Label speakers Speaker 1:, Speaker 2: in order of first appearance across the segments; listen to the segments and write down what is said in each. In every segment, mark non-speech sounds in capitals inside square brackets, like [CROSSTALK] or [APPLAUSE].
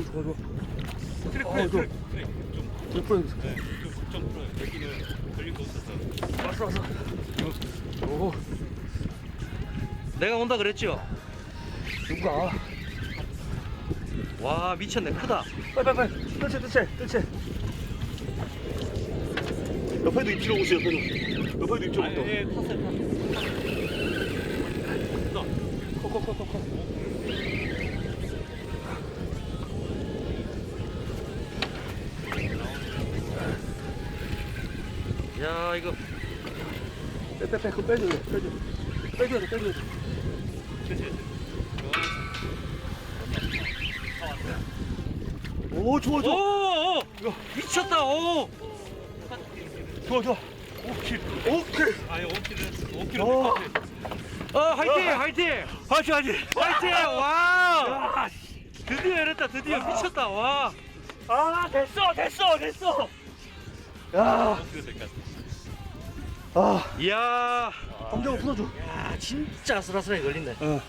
Speaker 1: 오 좋아 좋아
Speaker 2: 트랙
Speaker 1: 어,
Speaker 2: 풀어요
Speaker 1: 이거.
Speaker 2: 트랙 트랙
Speaker 1: 좀몇 번?
Speaker 2: 네, 좀, 좀 풀어요 여기는 걸린 거 없어서
Speaker 1: 왔어 왔어 오
Speaker 3: 내가 온다 그랬죠?
Speaker 1: 누가?
Speaker 3: 와 미쳤네. 크다.
Speaker 1: 빨리 빨리 빨리. 뜰채 뜰채 뜰채. 옆에도 입질러 오세요 옆에도. 옆에도 입질러
Speaker 2: 아니 또예 탔어요 탔어
Speaker 1: 커커커커커
Speaker 3: 야 이거.
Speaker 1: 빼빼빼 그거 빼줘 빼줘야 돼 빼줘야 돼. 오 좋아 좋아.
Speaker 3: 오 미쳤다. 오.
Speaker 1: 좋아 좋아. 오케이 오케이
Speaker 2: 아니 5kg
Speaker 1: 어.
Speaker 2: 5kg
Speaker 3: 어, 화이팅 화이팅.
Speaker 1: 하지 하지
Speaker 3: 화이팅. 와 드디어 열었다 드디어. 미쳤다. 와.
Speaker 1: 아 됐어 됐어 됐어. 야.
Speaker 2: 5kg 될것 같아
Speaker 1: 아,
Speaker 3: 이야
Speaker 1: 감정을 풀어줘.
Speaker 3: 야 진짜 아슬아슬하게 걸린다
Speaker 1: 어.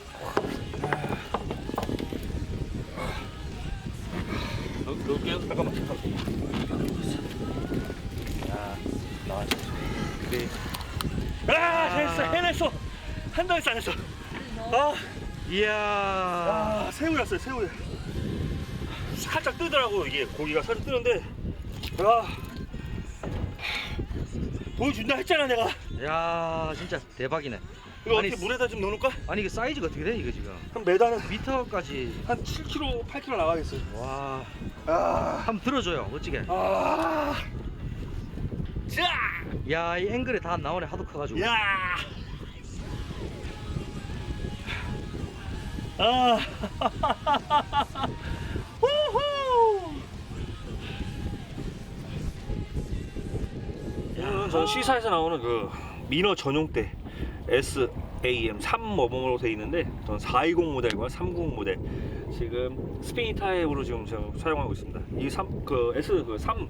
Speaker 2: 넣을게요
Speaker 1: 잠깐만, 잠깐만.
Speaker 3: 그래
Speaker 1: 아, 됐어, 해냈어. 한달 했어, 안 했어. 아,
Speaker 3: 이야
Speaker 1: 아, 새우였어요, 새우. 살짝 뜨더라고, 이게 고기가 살짝 뜨는데. 아, 보여준다 했잖아, 내가.
Speaker 3: 야 진짜 대박이네.
Speaker 1: 이거
Speaker 3: 아니,
Speaker 1: 어떻게 물에다 좀 넣어놓을까?
Speaker 3: 아니 이게 사이즈가 어떻게 돼 이거 지금?
Speaker 1: 한 메다는
Speaker 3: 미터까지.
Speaker 1: 한 7kg, 8kg 나가겠어요.
Speaker 3: 와.
Speaker 1: 아,
Speaker 3: 한번 들어줘요 멋지게.
Speaker 1: 아, 자,
Speaker 3: 야 이 앵글에 다 나오네 하도 커가지고.
Speaker 1: 야. 아, [LAUGHS] 오늘은 전 시사에서 나오는 그 미너 전용대 SAM 3뭐뭐로 되어 있는데 전 420 모델과 30 모델 지금 스페인 타입으로 지금 사용하고 있습니다. 이 3, 그 S 그 3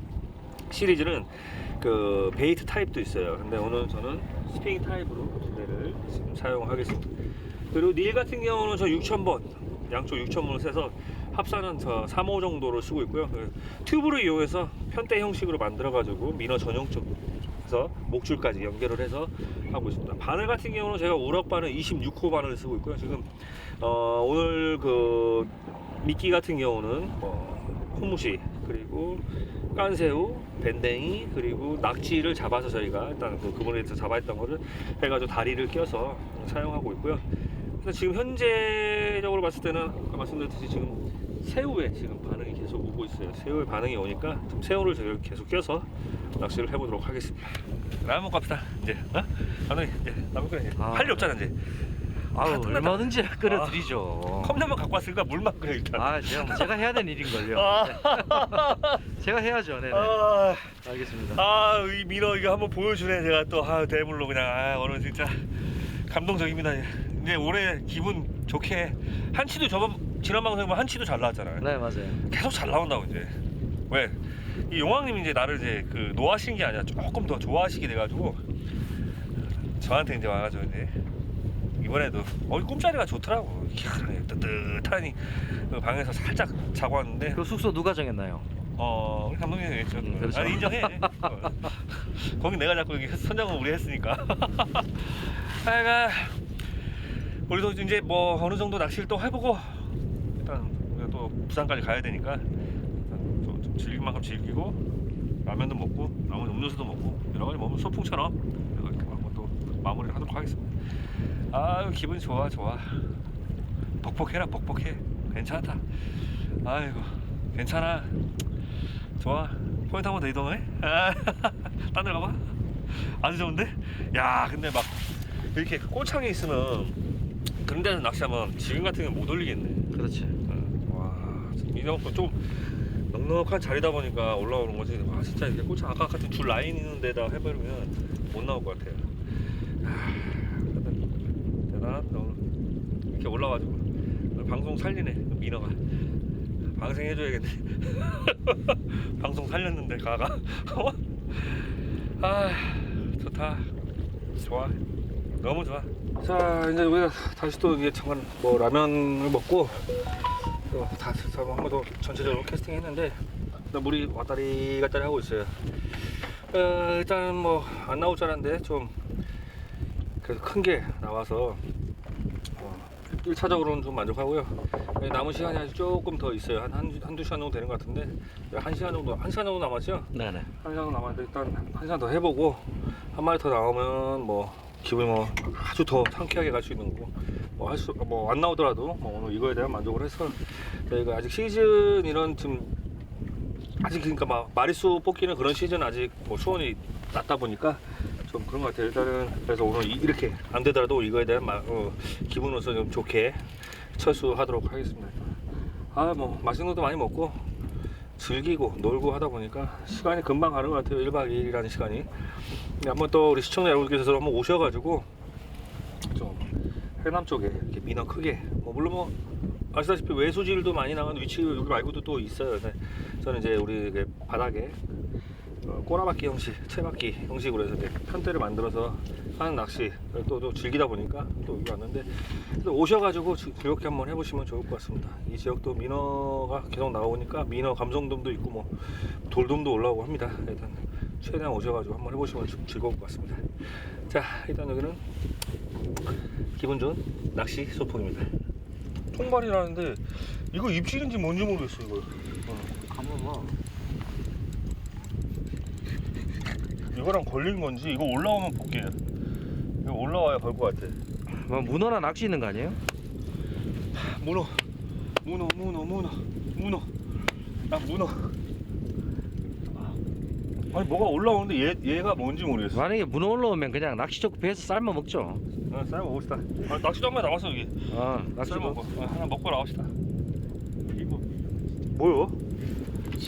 Speaker 1: 시리즈는 그 베이트 타입도 있어요. 근데 오늘 저는 스페인 타입으로 두 대를 지금 사용하겠습니다. 그리고 닐 같은 경우는 저 6,000번 양쪽 6,000번을 세서 합산은 저 3호 정도로 쓰고 있고요. 그 튜브를 이용해서 편대 형식으로 만들어가지고 미너 전용적 에서 목줄까지 연결을 해서 하고 있습니다. 바늘 같은 경우는 제가 우럭 바늘 26호 바늘을 쓰고 있고요. 지금 어, 오늘 그 미끼 같은 경우는 뭐 호무시 그리고 깐새우, 밴댕이 그리고 낙지를 잡아서 저희가 일단 그 그분에서 잡아했던 거를 해가지고 다리를 껴서 사용하고 있고요. 그래서 지금 현재적으로 봤을 때는 아까 말씀드렸듯이 지금 새우에 지금 반응이 계속 오고 있어요. 새우의 반응이 오니까 좀 새우를 저희가 계속 껴서 낚시를 해보도록 하겠습니다. 라면 먹고 갑시다. 이제 어? 감독님 이제 라면 끓여 이제
Speaker 3: 아.
Speaker 1: 할 일 없잖아 이제.
Speaker 3: 아우
Speaker 1: 끝났다.
Speaker 3: 얼마든지 끓여드리죠
Speaker 1: 컵라면 갖고 왔으니까 물만 끓여 일단.
Speaker 3: 아 제가 뭐 제가 해야 되는 일인걸요
Speaker 1: 아, [LAUGHS]
Speaker 3: 제가 해야죠 네네
Speaker 1: 아,
Speaker 3: 알겠습니다
Speaker 1: 아, 이 미러 이거 한번 보여주네. 제가 또 아, 대물로 그냥 아, 오늘 진짜 감동적입니다. 이제 올해 기분 좋게 한치도 저번 지난 방송에 보면 한치도 잘 나왔잖아요.
Speaker 3: 네 맞아요
Speaker 1: 계속 잘 나온다고 이제 왜? 이 용왕님이 이제 나를 이제 그 노하시는 게 아니라 조금 더 좋아하시게 돼가지고 저한테 이제 와가지고 이제 이번에도 어 꿈자리가 좋더라고 희한하게 뜨뜻하니 그 방에서 살짝 자고 왔는데
Speaker 3: 그 숙소 누가 정했나요?
Speaker 1: 어 우리 감독님이 했죠
Speaker 3: 음, 그렇죠.
Speaker 1: 아니 인정해 어. 거기 내가 자꾸 여기 선정은 우리 했으니까 [LAUGHS] 하여간 우리도 이제 뭐 어느 정도 낚시를 또 해보고 일단 우리가 또 부산까지 가야 되니까 즐길 만큼 즐기고 라면도 먹고 나머지 음료수도 먹고 여러 가지 먹으면 소풍처럼 이렇게 한번 또 마무리를 하도록 하겠습니다. 아유 기분이 좋아 좋아. 벅벅해라 벅벅해. 괜찮다. 아이고 괜찮아. 좋아. 포인트 한 번 더 이동해 아, 딴데 가봐. 아주 좋은데? 야 근데 막 이렇게 꼬창에 있으면 그런 데서 낚시하면 지금 같은 경우는 못 올리겠네.
Speaker 3: 그렇지.
Speaker 1: 어, 와 이런 거좀 넉넉한 자리다 보니까 올라오는 거지. 와 진짜 이렇게 꼬창 아까 같은 줄 라인 있는 데다 해버리면 못 나올 것 같아요. 아, 대단- 대단하다 오늘. 이렇게 올라와가지고. 오늘 방송 살리네 민어가. 방생 해줘야겠네. [LAUGHS] 방송 살렸는데 가가. [LAUGHS] 아 좋다. 좋아. 너무 좋아. 자 이제 우리가 다시 또 이게 잠깐 뭐 라면을 먹고 또다한번 더 전체적으로 캐스팅 했는데 일단 물이 왔다리 갔다리 하고 있어요. 어, 일단 뭐 안 나올 줄 알았는데 좀 그래도 큰게 나와서 어, 1차적으로는 좀 만족하고요. 네, 남은 시간이 아직 조금 더 있어요. 한, 한, 한두 시간 정도 되는 것 같은데 한 시간 정도 한 시간 정도 남았죠?
Speaker 3: 네네.
Speaker 1: 한 시간 정도 남았는데 일단 한 시간 더 해보고 한 마리 더 나오면 뭐 기분이 뭐 아주 더 상쾌하게 갈 수 있는 거고 뭐 할 수 뭐 안 나오더라도 뭐 오늘 이거에 대한 만족을 해서 저희가 아직 시즌 이런 좀 아직 그러니까 막 마리수 뽑기는 그런 시즌 아직 뭐 수원이 낮다 보니까 좀 그런 것 같아요. 일단은 그래서 오늘 이- 이렇게 안 되더라도 이거에 대한 마, 어, 기분으로서 좀 좋게 철수하도록 하겠습니다. 아 뭐 맛있는 것도 많이 먹고 즐기고 놀고 하다 보니까 시간이 금방 가는 것 같아요. 1박 2일이라는 시간이. 근데 한번 또 우리 시청자 여러분께서 한번 오셔가지고 좀 해남 쪽에 이렇게 민어 크게 뭐 물론 뭐 아시다시피 외수질도 많이 나가는 위치 여기 말고도 또 있어요. 근데 저는 이제 우리 그 바닥에 어, 꼬라박기 형식, 채박기 형식으로 해서 편대를 만들어서 하는 낚시 또, 또 즐기다 보니까 또 여기 왔는데 또 오셔가지고 즐- 즐겁게 한번 해보시면 좋을 것 같습니다. 이 지역도 민어가 계속 나오니까 민어 감성돔도 있고 뭐 돌돔도 올라오고 합니다. 일단 최대한 오셔가지고 한번 해보시면 좀 즐거울 것 같습니다. 자 일단 여기는 기분 좋은 낚시 소풍입니다. 통발이라는데 이거 입질인지 뭔지 모르겠어 이거.
Speaker 3: 한번 뭐.
Speaker 1: 이거랑 걸린 건지 이거 올라오면 볼게요. 이거 올라와야 걸것 같아.
Speaker 3: 뭐 문어나 낚시 있는 거 아니에요?
Speaker 1: 문어, 문어, 문어, 문어, 문어. 나 문어. 아니 뭐가 올라오는데 얘 얘가 뭔지 모르겠어.
Speaker 3: 만약에 문어 올라오면 그냥 낚시 좋고 배에서 삶아 먹죠.
Speaker 1: 아, 쌀 먹읍시다. 아, 낚시도 한 마리 나왔어 여기.
Speaker 3: 아 낚시
Speaker 1: 쌀
Speaker 3: 먹.
Speaker 1: 먹고 아, 하나 먹고 나옵시다. 이거 뭐요?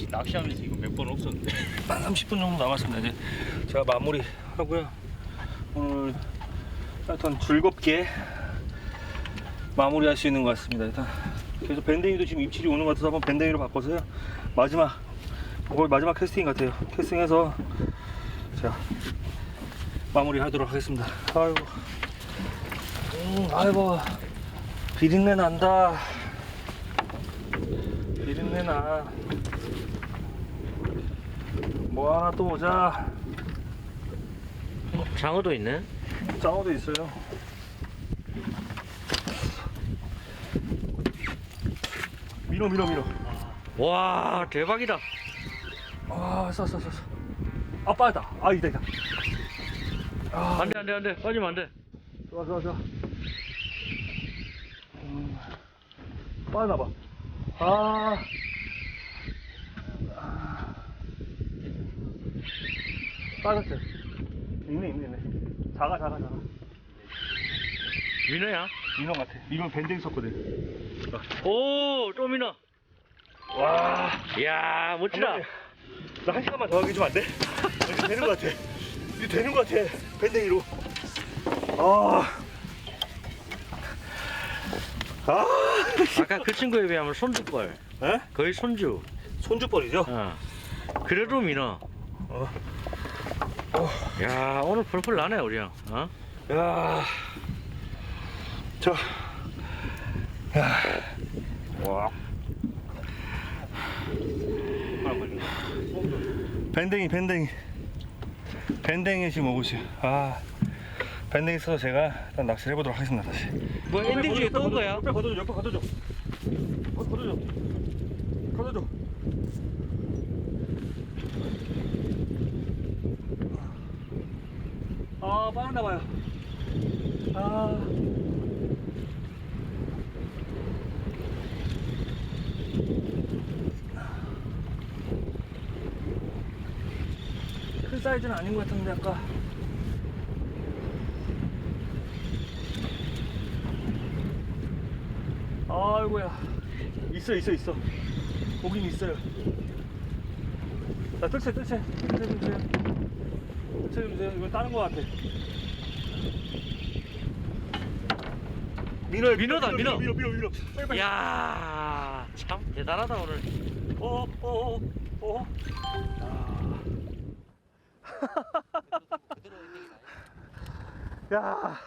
Speaker 2: 낚시하면서 이거 몇 번 없었는데. [LAUGHS]
Speaker 1: 한 30분 정도 남았습니다. 이제 제가 마무리 하고요. 오늘 하여튼 즐겁게 마무리할 수 있는 것 같습니다. 일단 그래서 밴댕이도 지금 입질이 오는 것 같아서 한번 밴댕이로 바꿔서요. 마지막 거의 마지막 캐스팅 같아요. 캐스팅해서 제가 마무리하도록 하겠습니다. 아이고, 음, 아이고 비린내 난다. 비린내 나. 뭐 하나 또 오자.
Speaker 3: 장어도 있네.
Speaker 1: 장어도 있어요. 밀어 밀어 밀어.
Speaker 3: 와 대박이다.
Speaker 1: 아, 쏴, 쏴, 쏴, 쏴. 아, 빠졌다. 아, 이다, 이다. 아,
Speaker 3: 안돼 안돼 안돼 빠지면 안돼.
Speaker 1: 좋아, 좋아, 좋아. 음, 빠졌나봐. 아. 아. 빠졌어요. 있네, 있네, 있네. 작아, 작아, 작아.
Speaker 3: 민어야?
Speaker 1: 민원 같아. 이건 밴댕이 섰거든.
Speaker 3: 오또 민어.
Speaker 1: 와.
Speaker 3: 이야 멋지다.
Speaker 1: 나 한 시간만 더 하게 좀 안 돼? 이거 되는 것 같아. 이거 되는 것 같아. 밴댕이로. 아. 아.
Speaker 3: 아까 그 친구에 비하면 손주뻘.
Speaker 1: 에?
Speaker 3: 거의 손주.
Speaker 1: 손주벌이죠?
Speaker 3: 어. 그래도 민어.
Speaker 1: 어.
Speaker 3: 야 오늘 펄펄 나네 우리 형. 어?
Speaker 1: 야. 저. 야. 와. 밴댕이, 밴댕이. 밴댕이 지금 오고 있어요. 아. 밴댕이 써서 제가 일단 낚시를 해보도록 하겠습니다, 다시.
Speaker 3: 뭐 엔딩 중에 또온 거야?
Speaker 1: 옆에 걷어줘, 옆에 걷어줘. 걷- 걷어줘. 걷어줘. 아, 빠졌나 봐요. 아. 사이즈는 아닌 것 같은데 아까. 아이고야. 있어 있어 있어. 보긴 있어요. 자 뜰채 뜰채. 뜰채 좀 주세요. 뜰채 좀 주세요. 이건 다른 거 같아. 민어
Speaker 3: 민어다, 민어.
Speaker 1: 민어 민어 민어 빨리 빨리.
Speaker 3: 야, 참 대단하다 오늘.
Speaker 1: 어어어 어. 야.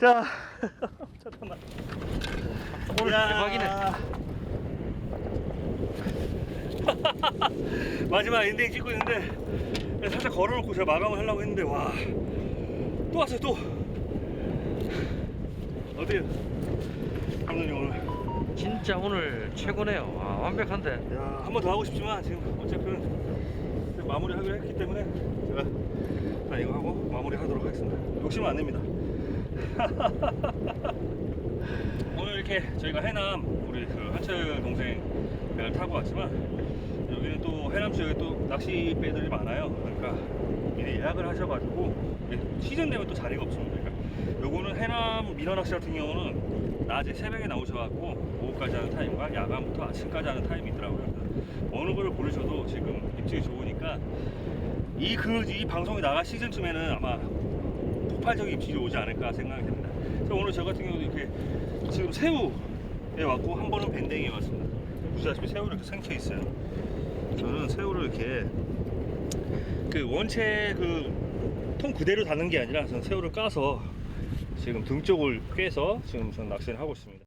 Speaker 1: 자. [LAUGHS] 잠깐만.
Speaker 3: 오늘 대박이네. [LAUGHS]
Speaker 1: 마지막 엔딩 찍고 있는데 살짝 걸어놓고 제가 마감을 하려고 했는데 와 또 왔어요 또 어때요? 감독님 오늘
Speaker 3: 진짜 오늘 최고네요. 아, 완벽한데.
Speaker 1: 한 번 더 하고 싶지만 지금 어차피 마무리 하기로 했기 때문에 제가 자 이거 하고 마무리 하도록 하겠습니다. 욕심은 안 냅니다. [LAUGHS] 오늘 이렇게 저희가 해남 우리 그 한철 동생 배를 타고 왔지만 여기는 또 해남 지역에 또 낚시 배들이 많아요. 그러니까 미리 예약을 하셔가지고 시즌 되면 또 자리가 없습니다. 그러니까 요거는 해남 민어 낚시 같은 경우는 낮에 새벽에 나오셔갖고 오후까지 하는 타임과 야간부터 아침까지 하는 타임이 있더라고요. 어느 거를 고르셔도 지금 입질이 좋 으니까 이 그 이 방송이 나갈 시즌쯤에는 아마 폭발적인 입질이 오지 않을까 생각이 됩니다. 그래서 오늘 저 같은 경우도 이렇게 지금 새우에 왔고 한 번은 밴댕이에 왔습니다. 보시다시피 새우를 이렇게 생채 있어요. 저는 새우를 이렇게 그 원체 그 통 그대로 닿는 게 아니라 저는 새우를 까서 지금 등 쪽을 꿰서 지금 저는 낚시를 하고 있습니다.